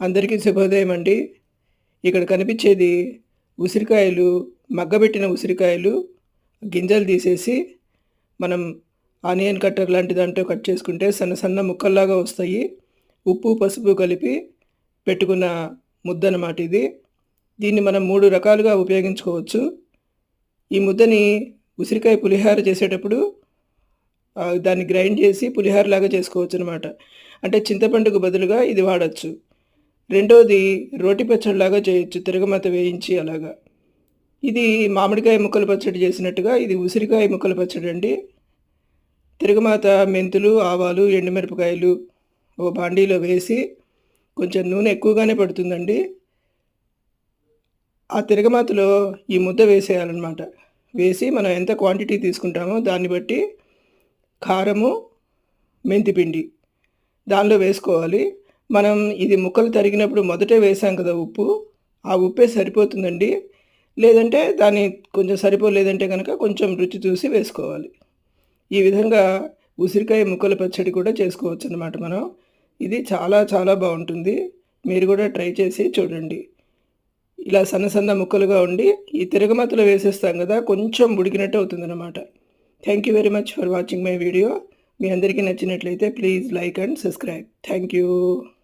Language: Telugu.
అందరికీ శుభోదయం అండి. ఇక్కడ కనిపించేది ఉసిరికాయలు మగ్గబెట్టిన ఉసిరికాయలు గింజలు తీసేసి మనం ఆనియన్ కట్టర్ లాంటి దాంట్లో కట్ చేసుకుంటే సన్న సన్న ముక్కల్లాగా వస్తాయి. ఉప్పు పసుపు కలిపి పెట్టుకున్న ముద్ద అన్నమాట ఇది. దీన్ని మనం మూడు రకాలుగా ఉపయోగించుకోవచ్చు. ఈ ముద్దని ఉసిరికాయ పులిహార చేసేటప్పుడు దాన్ని గ్రైండ్ చేసి పులిహార లాగా చేసుకోవచ్చు అనమాట అంటే చింతపండుకు బదులుగా ఇది వాడచ్చు. రెండోది రోటి పచ్చడిలాగా చేయొచ్చు తిరగమత వేయించి అలాగా. ఇది మామిడికాయ ముక్కల పచ్చడి చేసినట్టుగా ఇది ఉసిరికాయ ముక్కల పచ్చడి అండి. తిరగమాత మెంతులు ఆవాలు ఎండుమిరపకాయలు ఓ బాండీలో వేసి కొంచెం నూనె ఎక్కువగానే పడుతుందండి. ఆ తిరగమాతలో ఈ ముద్ద వేసేయాలన్నమాట. వేసి మనం ఎంత క్వాంటిటీ తీసుకుంటామో దాన్ని బట్టి కారము మెంతిపిండి దానిలో వేసుకోవాలి. మనం ఇది ముక్కలు తరిగినప్పుడు మొదటే వేసాం కదా ఉప్పు ఆ ఉప్పే సరిపోతుందండి. లేదంటే దాన్ని కొంచెం సరిపోలేదంటే కనుక కొంచెం రుచి చూసి వేసుకోవాలి. ఈ విధంగా ఉసిరికాయ ముక్కల పచ్చడి కూడా చేసుకోవచ్చు అనమాట మనం. ఇది చాలా చాలా బాగుంటుంది. మీరు కూడా ట్రై చేసి చూడండి. ఇలా సన్న సన్న ముక్కలుగా ఉండి ఈ తిరగమతలో వేసేస్తాం కదా కొంచెం ఉడికినట్టు అవుతుందన్నమాట. Thank you very much for watching my video మీ అందరికీ నచ్చినట్లయితే please like and subscribe thank you